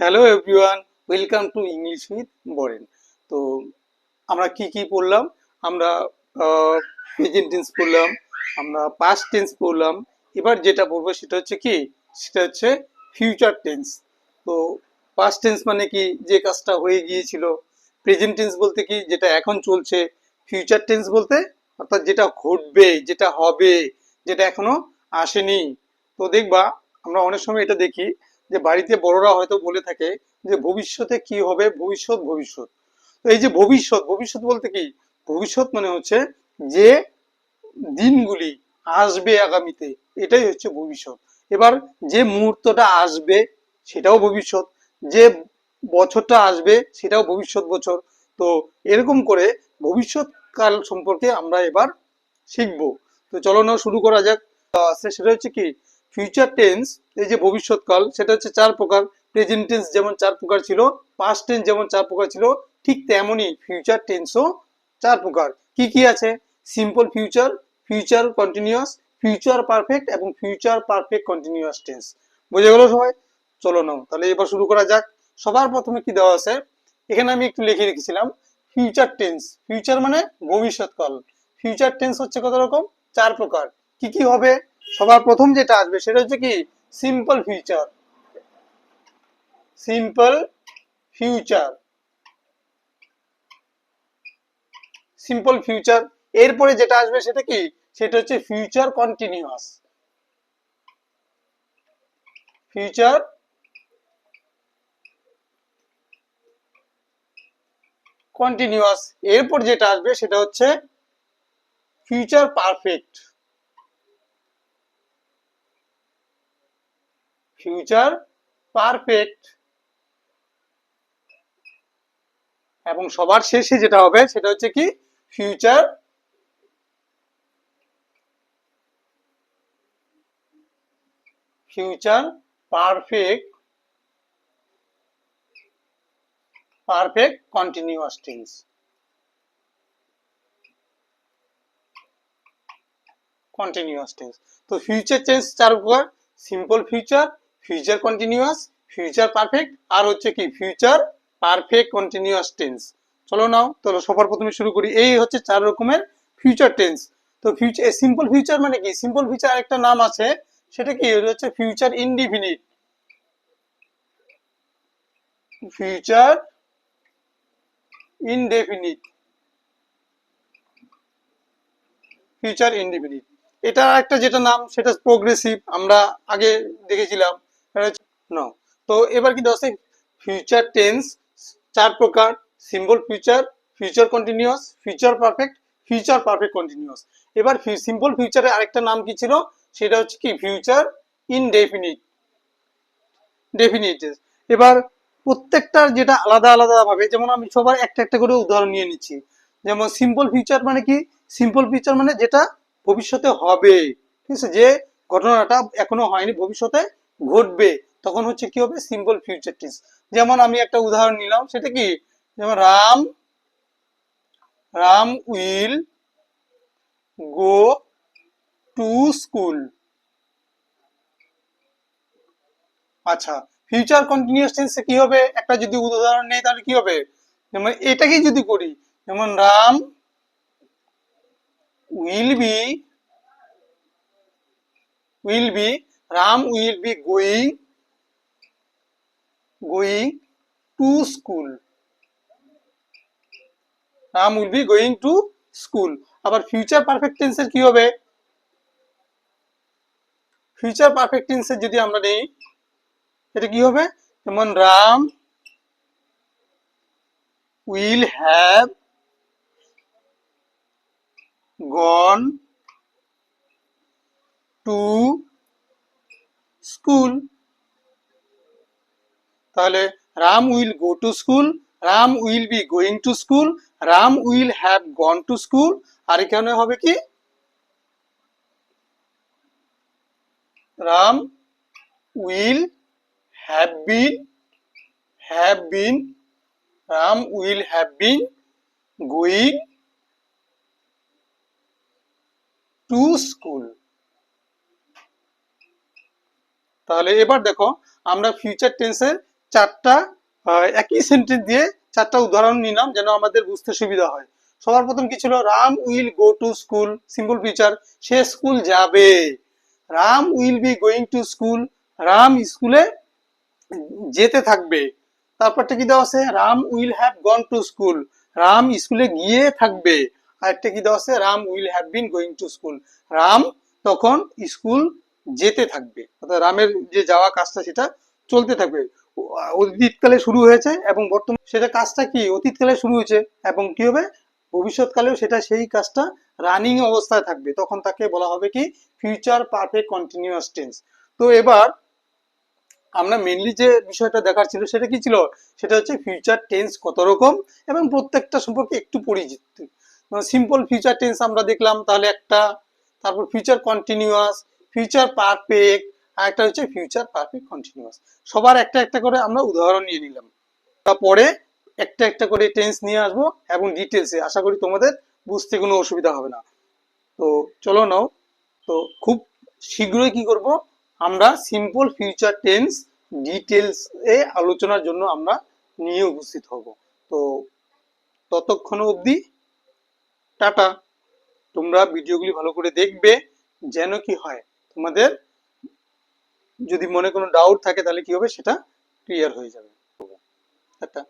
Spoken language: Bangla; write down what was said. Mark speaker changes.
Speaker 1: Hello everyone welcome to English with Boren তো আমরা কি কি পড়লাম? আমরা প্রেজেন্ট টেন্স পড়লাম, আমরা পাস্ট টেন্স পড়লাম। এবার যেটা পড়ব সেটা হচ্ছে কি? সেটা হচ্ছে ফিউচার টেন্স তো পাস্ট টেন্স মানে কি? যে কাজটা হয়ে গিয়েছিল। প্রেজেন্ট টেন্স বলতে কি? যেটা এখন চলছে। ফিউচার টেন্স বলতে, অর্থাৎ যেটা ঘটবে, যেটা হবে, যেটা এখনও আসেনি। তো দেখবা, আমরা অনেক সময় এটা দেখি যে বাড়িতে বড়রা হয়তো বলে থাকে যে ভবিষ্যতে কি হবে? ভবিষ্যৎ ভবিষ্যৎ। তো এই যে ভবিষ্যৎ ভবিষ্যৎ বলতে কি? ভবিষ্যৎ মানে হচ্ছে যে দিনগুলি আসবে আগামীতে, এটাই হচ্ছে ভবিষ্যৎ। এবার যে মুহূর্তটা আসবে, সেটাও ভবিষ্যৎ। যে বছরটা আসবে, সেটাও ভবিষ্যৎ বছর। তো এরকম করে ভবিষ্যৎ কাল সম্পর্কে আমরা এবার শিখব। তো চলো না শুরু করা যাক। সেটা হচ্ছে কি? ফিউচার টেন্স এই যে ভবিষ্যৎকাল, সেটা হচ্ছে চার প্রকার। প্রেজেন্ট টেন্স যেমন চার প্রকার ছিল পাস্ট টেন্স যেমন চার প্রকার ছিল, ঠিক তেমনই ফিউচার টেন্সও চার প্রকার। কি কি আছে? Simple future future continuous future perfect এবং ফিউচার পারফেক্ট কন্টিনিউয়াস টেন্স বুঝে গেল সবাই? চলো নাও, তাহলে এবার শুরু করা যাক। সবার প্রথমে কি দেওয়া আছে? এখানে আমি একটু লিখে রেখেছিলাম ফিউচার টেন্স ফিউচার মানে ভবিষ্যৎকাল। ফিউচার টেন্স হচ্ছে কত রকম? চার প্রকার। কি কি হবে? সবার প্রথম যেটা আসবে সেটা হচ্ছে কি? Simple future simple future simple future এরপরে যেটা আসবে সেটা কি? সেটা হচ্ছে ফিউচার কন্টিনিউয়াস ফিউচার কন্টিনিউয়াস এরপর যেটা আসবে সেটা হচ্ছে ফিউচার পারফেক্ট ফিউচার পারফেক্ট এবং সবার শেষে যেটা হবে, সেটা হচ্ছে কি? Future future perfect perfect continuous tense continuous tense তো ফিউচার টেন্স চার প্রকার simple future future continuous future perfect আর হচ্ছে কি ফিউচার পারফেক্ট কন্টিনিউয়াস টেন্স চলো নাও চলো সবার প্রথমে শুরু করি। এই হচ্ছে চার রকমের ফিউচার টেন্স তো ফিউচার সিম্পল ফিউচার মানে কি? সিম্পল ফিউচার একটা নাম আছে, সেটা কি? হচ্ছে future indefinite future indefinite future indefinite এটা একটা যেটা নাম, সেটা প্রোগ্রেসিভ আমরা আগে দেখেছিলাম নো তো এবার কিন্তু আছে ফিউচার টেন্স চার প্রকার simple future future continuous future perfect future perfect continuous এবার সিম্পল ফিউচারের আরেকটা নাম কি ছিল? সেটা হচ্ছে কি? ফিউচার ইনডেফিনিট ডেফিনিট এবার প্রত্যেকটার যেটা আলাদা আলাদা ভাবে, যেমন আমি সবার একটা একটা করে উদাহরণ নিয়ে নিচ্ছি। যেমন সিম্পল ফিউচার মানে কি? সিম্পল ফিউচার মানে যেটা ভবিষ্যতে হবে। ঠিক আছে? যে ঘটনাটা এখনও হয়নি ভবিষ্যতে ঘটবে, তখন হচ্ছে কি হবে? সিম্পল ফিউচার টেন্স যেমন আমি একটা উদাহরণ নিলাম, সেটা কি? যেমন Ram Ram will go to school. আচ্ছা ফিউচার কন্টিনিউয়াস টেন্সে কি হবে? একটা যদি উদাহরণ নেই, তাহলে কি হবে? যেমন এটাকেই যদি করি, যেমন Ram will be will be Ram will be going going to school Ram will be going to school আবার ফিউচার পারফেক্ট টেন্সের কি হবে? ফিউচার পারফেক্ট টেন্সের যদি আমরা নেই, এটা কি হবে? যেমন Ram will have gone to school. তাহলে Ram will go to school, Ram will be going to school, Ram will have gone to school, আর এখানে হবে কি? Ram will have been have been ram will have been going to school তাহলে এবার দেখো, আমরা ফিউচার টেন্সের চারটা একই সেন্টেন্স দিয়ে চারটা উদাহরণ নিলাম যেন আমাদের বুঝতে সুবিধা হয়। সবার প্রথম কি ছিল? Ram will go to school simple future say school যাবে। Ram will be going to school Ram স্কুলে যেতে থাকবে। তারপরটা কি দেওয়া আছে? Ram will have gone to school Ram স্কুলে গিয়ে থাকবে। আরেকটা কি দেওয়া আছে? Ram will have been going to school Ram তখন স্কুল যেতে থাকবে। অর্থাৎ রামের যে যাওয়া কাজটা, সেটা চলতে থাকবে। অতীতকালে শুরু হয়েছে এবং বর্তমান সেটা কাজটা কি? অতীতকালে শুরু হয়েছে এবং কি হবে? ভবিষ্যৎকালেও সেটা সেই কাজটা রানিং অবস্থায় থাকবে। তখন তাকে বলা হবে কি? ফিউচার পারফেক্ট কন্টিনিউয়াস টেন্স তো এবার আমরা মেনলি যে বিষয়টা দেখার ছিল, সেটা কি ছিল? সেটা হচ্ছে ফিউচার টেন্স কত রকম এবং প্রত্যেকটা সম্পর্কে একটু পরিচিত। সিম্পল ফিউচার টেন্স আমরা দেখলাম, তাহলে একটা, তারপর ফিউচার কন্টিনিউয়াস ফিউচার পারফেক্ট আর একটা হচ্ছে ফিউচার পারফেক্ট কন্টিনিউয়াস সবার একটা একটা করে আমরা উদাহরণ নিয়ে নিলাম। তারপরে একটা একটা করে টেন্স নিয়ে আসব এবং ডিটেলসে আশা করি তোমাদের বুঝতে কোনো অসুবিধা হবে না। তো চলো নাও। তো খুব শীঘ্রই কি করব? আমরা সিম্পল ফিউচার টেন্স ডিটেলস এ আলোচনার জন্য আমরা নিয়ে উপস্থিত হব। তো ততক্ষণ অবধি টাটা। তোমরা ভিডিওগুলি ভালো করে দেখবে, যেন কি হয়। তোমাদের যদি মনে কোনো ডাউট থাকে তাহলে কি হবে? সেটা ক্লিয়ার হয়ে যাবে। টাটা